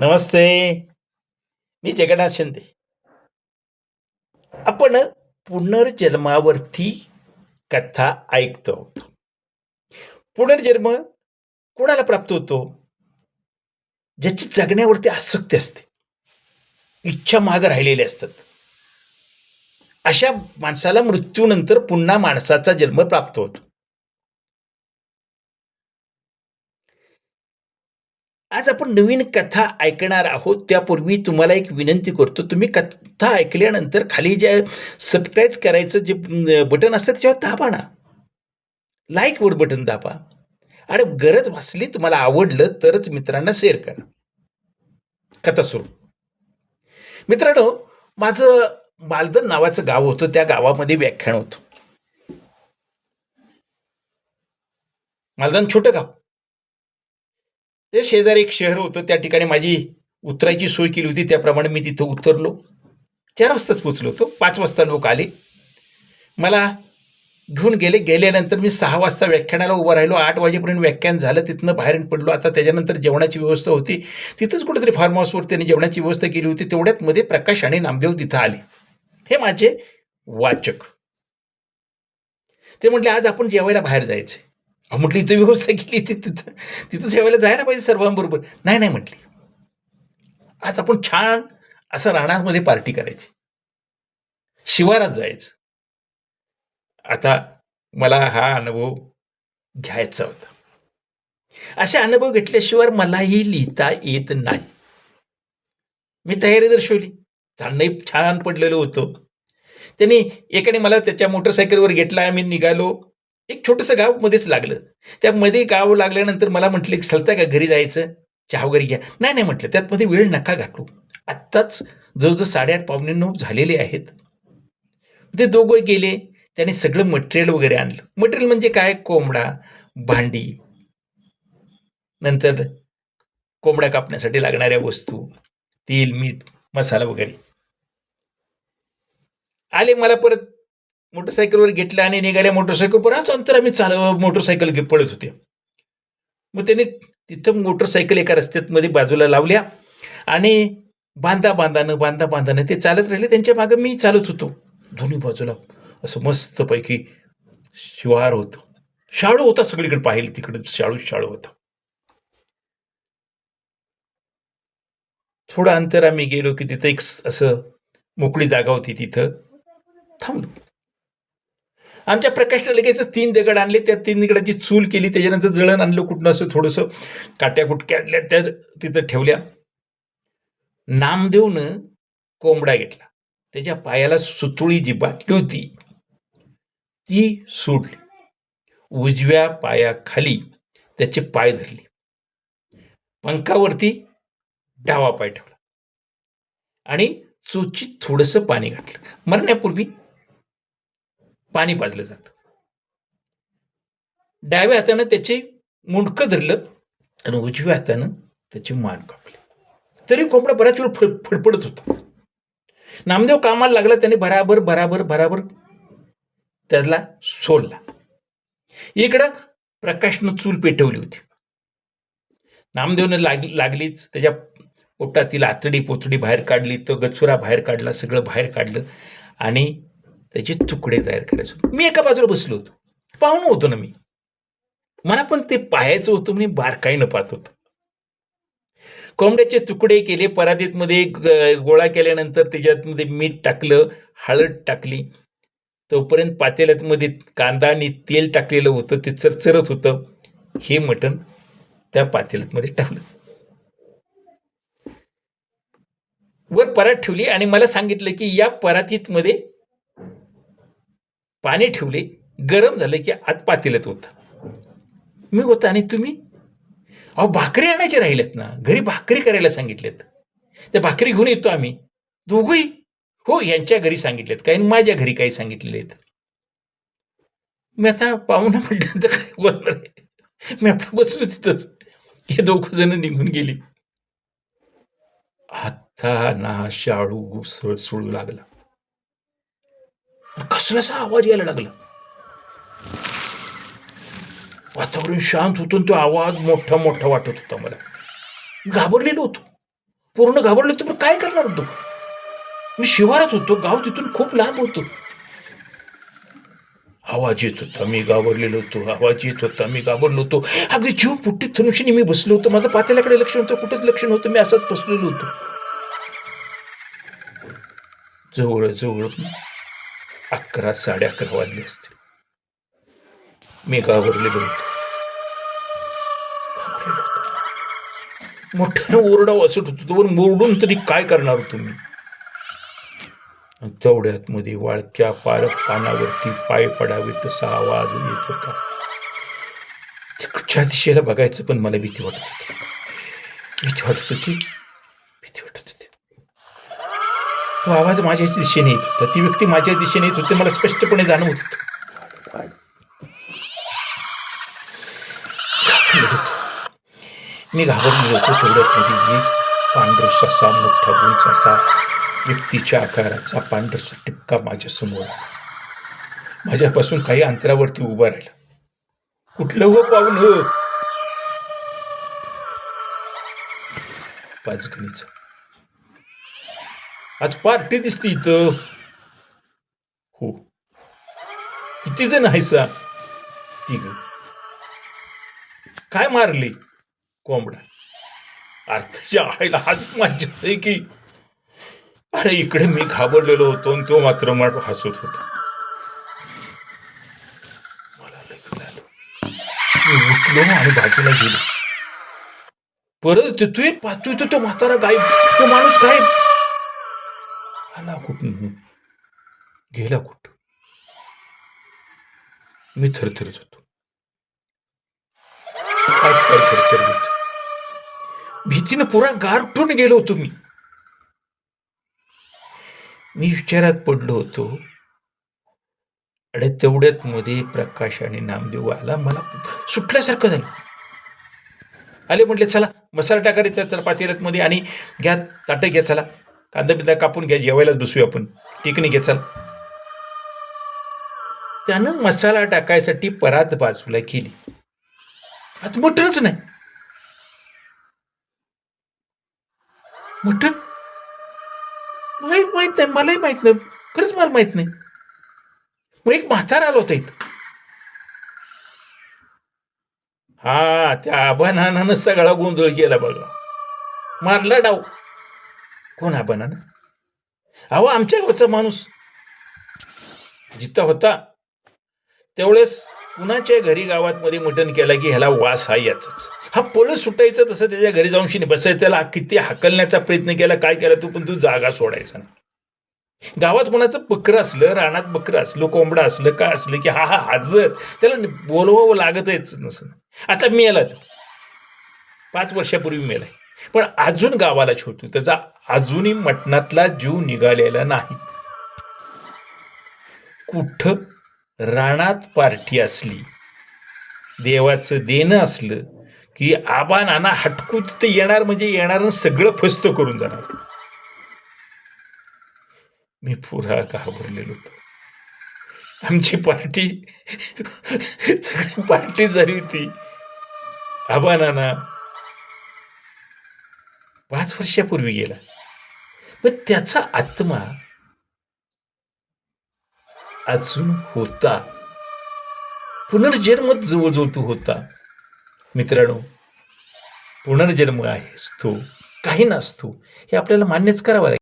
नमस्ते. मी जगन्नाथ शिंदे. आपण पुनर्जन्मावरती कथा ऐकतो. पुनर्जन्म कोणाला प्राप्त होतो? ज्याची जगण्यावरती आसक्ती असते. इच्छा माग राहिलेल्या असतात. अशा माणसाला मृत्यूनंतर पुन्हा माणसाचा जन्म प्राप्त होतो. आज आपण नवीन कथा ऐकणार आहोत. त्यापूर्वी तुम्हाला एक विनंती करतो. तुम्ही कथा ऐकल्यानंतर खाली ज्या सबस्क्राईब करायचं जे बटन असतं त्याच्यावर दाबा ना लाईकवर बटन दाबा. आणि गरज भासली तुम्हाला आवडलं तरच मित्रांना शेअर करा. कथा सुरू. मित्रांनो माझं मालदन नावाचं गाव होतं. त्या गावामध्ये व्याख्यान होतं. मालदन छोटं गाव. ते शेजारी एक शहर होतं त्या ठिकाणी माझी उतरायची सोय केली होती त्याप्रमाणे मी तिथं उतरलो. चार वाजताच पोचलो होतो. पाच वाजता लोक आले. मला घेऊन गेले. गेल्यानंतर मी सहा वाजता व्याख्यानाला उभं राहिलो. आठ वाजेपर्यंत व्याख्यान झालं. तिथनं बाहेर पडलो. आता त्याच्यानंतर जेवणाची व्यवस्था होती. तिथंच कुठेतरी फार्म हाऊसवर त्यांनी जेवणाची व्यवस्था केली होती. तेवढ्यात मध्ये प्रकाश आणि नामदेव तिथं आले. हे माझे वाचक. ते म्हटले आज आपण जेवायला बाहेर जायचे म्हटलं इथं व्यवस्था केली ती तिथं तिथं सेवेला जायला पाहिजे सर्वांबरोबर. नाही नाही म्हटली. आज आपण छान असं राणामध्ये पार्टी करायची. शिवारात जायचं. आता मला हा अनुभव घ्यायचा होता. असे अनुभव घेतल्याशिवाय मलाही लिहिता येत नाही. मी तयारी दर्शवली. चालणंही छान पडलेलो होतो. त्यांनी एकाने मला त्याच्या मोटरसायकलवर घेतला. आम्ही निघालो. एक छोटंसं गाव मध्येच लागलं. त्या मध्ये गाव लागल्यानंतर मला म्हटलं की चलता का? घरी जायचं? चहा वगैरे घ्या. नाही नाही म्हटलं. त्यातमध्ये वेळ नका घालू. आत्ताच जवळजवळ साडेआठ पावणे नऊ झालेले आहेत. ते दोघं गेले. त्याने सगळं मटेरियल वगैरे आणलं. मटेरियल म्हणजे काय? कोंबडा भांडी नंतर कोंबडा कापण्यासाठी लागणाऱ्या वस्तू तेल मीठ मसाला वगैरे. आले मला परत मोटरसायकलवर घेतलं आणि निघाल्या मोटरसायकल बराच अंतर आम्ही चाल मोटरसायकल घे पळत होते. मग त्याने तिथं मोटरसायकल एका रस्त्यात मध्ये बाजूला लावल्या आणि बांधा बांधानं बांधा बांधानं ते चालत राहिले. त्यांच्या मागं मी चालत होतो. दोन्ही बाजूला असं मस्तपैकी शिवार होतं. शाळू होता सगळीकडे पाहिलं तिकडं. शाळू शाळू होता. थोडं अंतर आम्ही गेलो की तिथं एक असं मोकळी जागा होती तिथं. थांबलो आमच्या प्रकाशला लगेचच तीन दगड आणले. त्या तीन दगडाची चूल केली. त्याच्यानंतर जळण आणलं कुठनं असं थोडंसं. काट्या कुटक्या आणल्या. त्या तिथं ठेवल्या. नामदेवनं कोंबडा घेतला. त्याच्या पायाला सुतुळी जी बाटली होती ती सोडली. उजव्या पायाखाली त्याचे पाय धरले. पंखावरती डावा पाय ठेवला. आणि चोचीत थोडंसं पाणी घातलं. मरण्यापूर्वी पाणी पाजलं जातं. डाव्या हातानं त्याचे मुंडकं धरलं आणि उजव्या हातानं त्याची मान कापली. तरी कोंबडा बराच वेळ फड फडफडत होता. नामदेव कामाला लागला त्याने भराभर भराभर भराभर त्याला सोडला. इकडं प्रकाशनं चूल पेटवली होती. नामदेवनं लाग लागलीच त्याच्या पोटातील आतडी पोतडी बाहेर काढली तो गचुरा बाहेर काढला सगळं बाहेर काढलं आणि त्याचे तुकडे तयार करायचो. मी एका बाजूला बसलो होतो. पाहुणं होतो ना मी. मला पण ते पाहायचं होतं मी बारकाईनं पाहत होतो. कोंबड्याचे तुकडे केले परातीतमध्ये ग- गोळा केल्यानंतर त्याच्यातमध्ये मीठ टाकलं हळद टाकली. तोपर्यंत पातेल्यातमध्ये कांदा आणि तेल टाकलेलं होतं ते चरचरत होतं. हे मटण त्या पातेल्यातमध्ये टाकलं. वर परात ठेवली आणि मला सांगितलं की या परातीतमध्ये पाणी ठेवले गरम झालं की आत पातेल्यात होतं मी होतं आणि तुम्ही? अहो भाकरी आणायचे राहिलेत ना. घरी भाकरी करायला सांगितलेत त्या भाकरी घेऊन येतो आम्ही. दोघंही? हो यांच्या घरी सांगितलेत काही माझ्या घरी काही सांगितलेले आहेत. मी आता पाहुणा म्हटलं तर काय बोलणार आहे? मी आपलं बसलो तिथंच. हे दोघं जण निघून गेली. आता ना शाळू सुळसुळू लागला. कसलासा आवाज यायला लागला? वातावरण शांत होतून आणि तो आवाज मोठा मोठा वाटत होता मला. घाबरलेलो होतो. पूर्ण घाबरलो होतो पण काय करणार होतो? मी शिवारात होतो गाव तिथून खूप लांब होतो. आवाज येत होता मी घाबरलेलो होतो आवाज येत होता मी घाबरलो होतो. अगदी जीव पुट्टीत धनुष्यने मी बसलो होतो. माझं पातेल्याकडे लक्ष नव्हतं कुठेच लक्ष नव्हतं मी असंच बसलेलो होतो. जवळ जवळ अकरा साडे अकरा वाजले असते मी घाबरलेलो होतो. मोठ्यानं ओरडा वासत होतो. तोवर मोरडून तरी काय करणार हो तुम्ही? तेवढ्यात मध्ये वाळक्या पालक पानावरती पाय पडावे तसा आवाज येत होता. तिकडच्या दिशेला बघायचं पण मला भीती वाटत होती. भीती वाटत होती भीती वाटत होती. तो आवाज माझ्याच दिशेने येत. होता ती व्यक्ती माझ्या दिशेने येत होती मला स्पष्टपणे जाणवत होतं. मी घाबरलो होतो तेवढ्यात मध्ये एक पांढर ससा मोठा उंच असा व्यक्तीच्या आकाराचा पांढरसा टिपका माझ्यासमोर आला. माझ्यापासून काही अंतरावरती उभा राहिला. कुठलं हो पाहुण? पाचगणीच. आज पार्टी दिसते इथं. हो. किती जण आहे सा तिघ काय मारले? कोंबडा. अर्थच्या आईला हाच माझ्या आहे की. अरे इकडे मी घाबरलेलो होतो आणि तो मात्र मला हसत होता. मला उठलो आणि बाजूला गेलो. परत तिथून पाहतोय तो म्हातारा गायब. तो माणूस गायब. आला कुठून? गेला कुठं मी थरथरत होतो. भीतीनं पुरा गारठून गेलो होतो मी. मी विचारात पडलो होतो अरे तेवढ्यात मध्ये प्रकाश आणि नामदेव आला मला सुटल्यासारखं झालं. आले म्हटले चला मसाला टाका चला त्या पातेल्यात मध्ये आणि घ्या ताटं घ्या चला. कांदा बिंदा कापून घ्या जेवायलाच बसूया आपण. टिकणी घे चल. त्यानं मसाला टाकायसाठी परात बाजूला केली. आता मटणच नाही. मटण? माहीत माहीत नाही मलाही माहीत नाही. खरंच मला माहीत नाही. मग एक म्हातारा आलो होता इथं. हा त्या आबानानं सगळा गोंधळ केला बघा. मारला डाव. कोण आबानानं अहो आमच्या गावचा माणूस. जिथं होता त्यावेळेस कुणाच्या घरी गावात मध्ये मटण केला की ह्याला वास हा याचाच. हा पळ सुटायचं तसं त्याच्या घरी जाऊन शिने बसायचं त्याला किती हाकलण्याचा प्रयत्न केला काय केला तू पण तू जागा सोडायचा ना गावात कोणाचं बकरं असलं रानात बकरं असलं कोंबडा असलं काय असलं की हा हा हजर त्याला बोलवावं लागतच नसं आता मेला तो पाच वर्षापूर्वी मेलाय. पण अजून गावाला छोटू त्याचा अजूनही मटणातला जीव निघालेला नाही. कुठं रानात पार्टी असली देवाचं देणं असलं की आबा नाना हटकू तिथं येणार म्हणजे येणार सगळं फस्त करून जाणार. मी पुरा घाबरलेलो होतो. आमची पार्टी सगळी पार्टी झाली होती. आबा नाना पाच वर्षापूर्वी गेला. पण त्याचा आत्मा अजून होता. पुनर्जन्म जवळजवळ तो होता. मित्रांनो पुनर्जन्म आहेस तो. काही नसतो. हे आपल्याला मान्यच करावं लागेल.